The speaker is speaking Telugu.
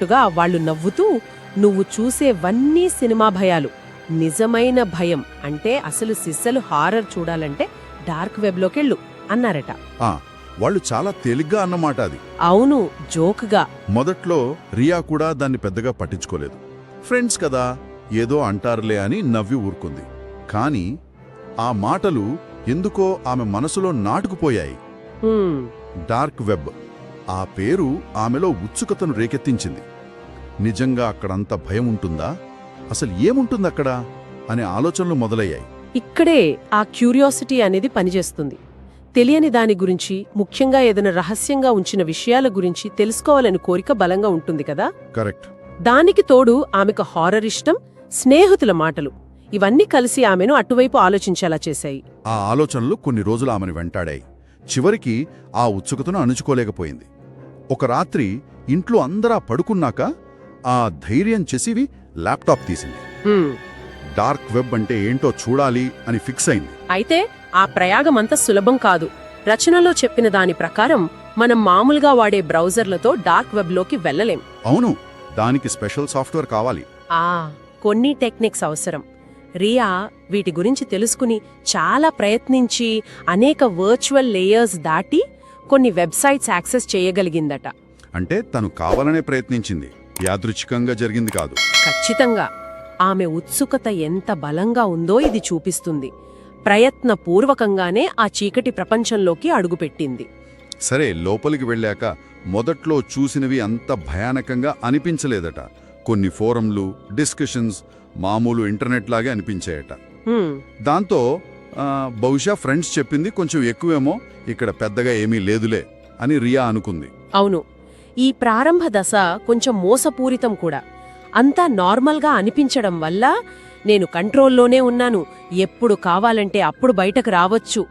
టుగా వాళ్ళు నవ్వుతూ నువ్వు చూసేవన్నీ సినిమా భయాలు. నిజమైన భయం. అంటే అసలు సిస్సలు హారర్ చూడాలంటే డార్క్ వెబ్లోకెళ్ళు అన్నారట. ఆ వాళ్ళు చాలా తేలిగ్గా అన్నమాట అది. అవును జోక్గా. మొదట్లో రియా కూడా దాన్ని పెద్దగా పట్టించుకోలేదు. ఫ్రెండ్స్ కదా ఏదో అంటారులే అని నవ్వి ఊరుకుంది. కానీ ఆ మాటలు ఎందుకో ఆమె మనసులో నాటుకుపోయాయి. Dark web. ఆ పేరు ఆమెలో ఉత్సుకతను రేకెత్తించింది. నిజంగా అక్కడంత భయం ఉంటుందా? అసలు ఏముంటుంది అక్కడ అనే ఆలోచనలు మొదలయ్యాయి. ఇక్కడే ఆ క్యూరియాసిటీ అనేది పనిచేస్తుంది. తెలియని దాని గురించి ముఖ్యంగా ఏదైనా రహస్యంగా ఉంచిన విషయాల గురించి తెలుసుకోవాలని కోరిక బలంగా ఉంటుంది కదా? కరెక్ట్. దానికి తోడు ఆమెకు హారర్ ఇష్టం స్నేహితుల మాటలు. ఇవన్నీ కలిసి ఆమెను అటువైపు ఆలోచించేలా చేశాయి. ఆ ఆలోచనలు కొన్ని రోజులు ఆమెను వెంటాడాయి. చివరికి ఆ ఉత్సుకతను అణుచుకోలేకపోయింది. ఒక రాత్రి ఇంట్లో అందరా పడుకున్నాక ఆ ధైర్యం చేసివి ల్యాప్టాప్ తీసింది. డార్క్ వెబ్ అంటే ఏంటో చూడాలి అని ఫిక్స్ అయింది. అయితే ఆ ప్రయాగమంత సులభం కాదు. రచనలో చెప్పిన దాని ప్రకారం మనం మామూలుగా వాడే బ్రౌజర్లతో డార్క్ వెబ్లోకి వెళ్ళలేం. అవును దానికి స్పెషల్ సాఫ్ట్వేర్ కావాలి. ఆ కొన్ని టెక్నిక్స్ అవసరం. రియా వీటి గురించి తెలుసుకుని చాలా ప్రయత్నించి అనేక వర్చువల్ లేయర్స్ దాటి కొన్ని వెబ్సైట్స్ యాక్సెస్ చేయగలిగిందట. అంటే తను కావాలనే ప్రయత్నించింది. యాదృచ్ఛికంగా జరిగింది కాదు. ఖచ్చితంగా. ఆమె ఉత్సుకత ఎంత బలంగా ఉందో ఇది చూపిస్తుంది. ప్రయత్నపూర్వకంగానే ఆ చీకటి ప్రపంచంలోకి అడుగుపెట్టింది. సరే లోపలికి వెళ్ళాక మొదట్లో చూసినవి అంత భయానకంగా అనిపించలేదట. కొన్ని ఫోరంలు డిస్కషన్స్ మామూలు ఇంటర్నెట్ లాగే అనిపించాయట. దాంతో బహుశా ఫ్రెండ్స్ చెప్పింది కొంచెం ఎక్కువేమో ఇక్కడ పెద్దగా ఏమీ లేదులే అని రియా అనుకుంది. అవును. ఈ ప్రారంభ దశ కొంచెం మోసపూరితం కూడా. అంతా నార్మల్గా అనిపించడం వల్ల నేను కంట్రోల్లోనే ఉన్నాను. ఎప్పుడు కావాలంటే అప్పుడు బయటకు రావచ్చు.